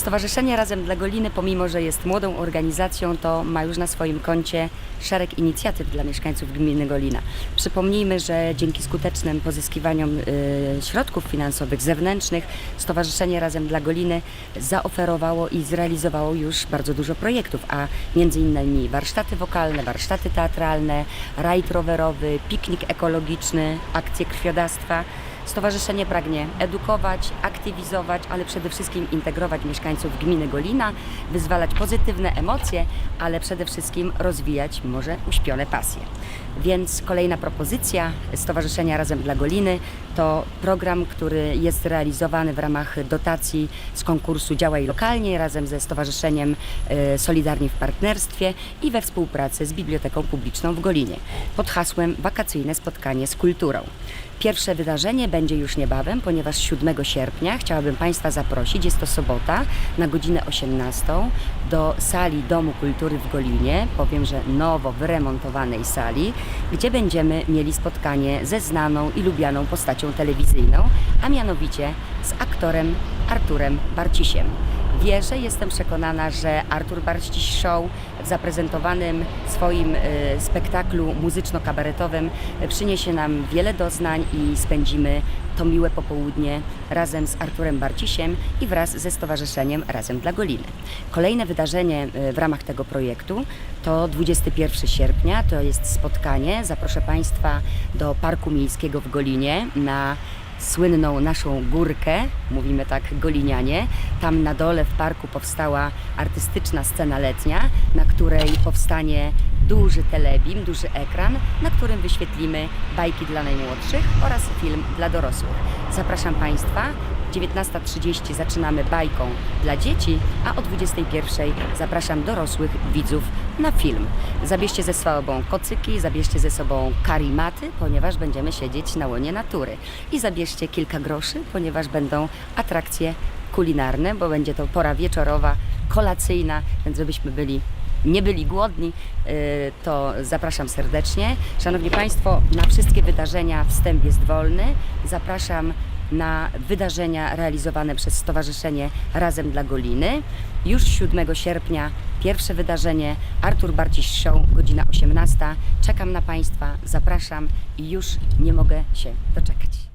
Stowarzyszenie Razem dla Goliny, pomimo że jest młodą organizacją, to ma już na swoim koncie szereg inicjatyw dla mieszkańców gminy Golina. Przypomnijmy, że dzięki skutecznym pozyskiwaniom y, środków finansowych zewnętrznych Stowarzyszenie Razem dla Goliny zaoferowało i zrealizowało już bardzo dużo projektów, a między innymi warsztaty wokalne, warsztaty teatralne, rajd rowerowy, piknik ekologiczny, akcje krwiodawstwa. Stowarzyszenie pragnie edukować, aktywizować, ale przede wszystkim integrować mieszkańców gminy Golina, wyzwalać pozytywne emocje, ale przede wszystkim rozwijać może uśpione pasje. Więc kolejna propozycja Stowarzyszenia Razem dla Goliny to program, który jest realizowany w ramach dotacji z konkursu Działaj Lokalnie razem ze Stowarzyszeniem e, Solidarni w Partnerstwie i we współpracy z Biblioteką Publiczną w Golinie pod hasłem Wakacyjne spotkanie z kulturą. Pierwsze wydarzenie będzie już niebawem, ponieważ 7 sierpnia chciałabym Państwa zaprosić, jest to sobota, na godzinę 18 do sali Domu Kultury w Golinie, powiem, że nowo wyremontowanej sali, gdzie będziemy mieli spotkanie ze znaną i lubianą postacią telewizyjną, a mianowicie z aktorem Arturem Barcisiem. Wierzę, jestem przekonana, że Artur Barściś Show w zaprezentowanym swoim e, spektaklu muzyczno-kabaretowym przyniesie nam wiele doznań i spędzimy to miłe popołudnie razem z Arturem Barcisiem i wraz ze Stowarzyszeniem Razem dla Goliny. Kolejne wydarzenie e, w ramach tego projektu to 21 sierpnia, to jest spotkanie. Zaproszę Państwa do Parku Miejskiego w Golinie na słynną naszą górkę, mówimy tak golinianie. Tam na dole w parku powstała artystyczna scena letnia, na której powstanie duży telebim, duży ekran, na którym wyświetlimy bajki dla najmłodszych oraz film dla dorosłych. Zapraszam Państwa. 19.30 zaczynamy bajką dla dzieci, a o 21.00 zapraszam dorosłych widzów na film. Zabierzcie ze sobą kocyki, zabierzcie ze sobą karimaty, ponieważ będziemy siedzieć na łonie natury. I zabierzcie kilka groszy, ponieważ będą atrakcje kulinarne, bo będzie to pora wieczorowa, kolacyjna, więc żebyśmy byli nie byli głodni, yy, to zapraszam serdecznie. Szanowni Państwo, na wszystkie wydarzenia wstęp jest wolny. Zapraszam na wydarzenia realizowane przez Stowarzyszenie Razem dla Goliny. Już 7 sierpnia pierwsze wydarzenie Artur Barciś Show, godzina 18. Czekam na Państwa, zapraszam i już nie mogę się doczekać.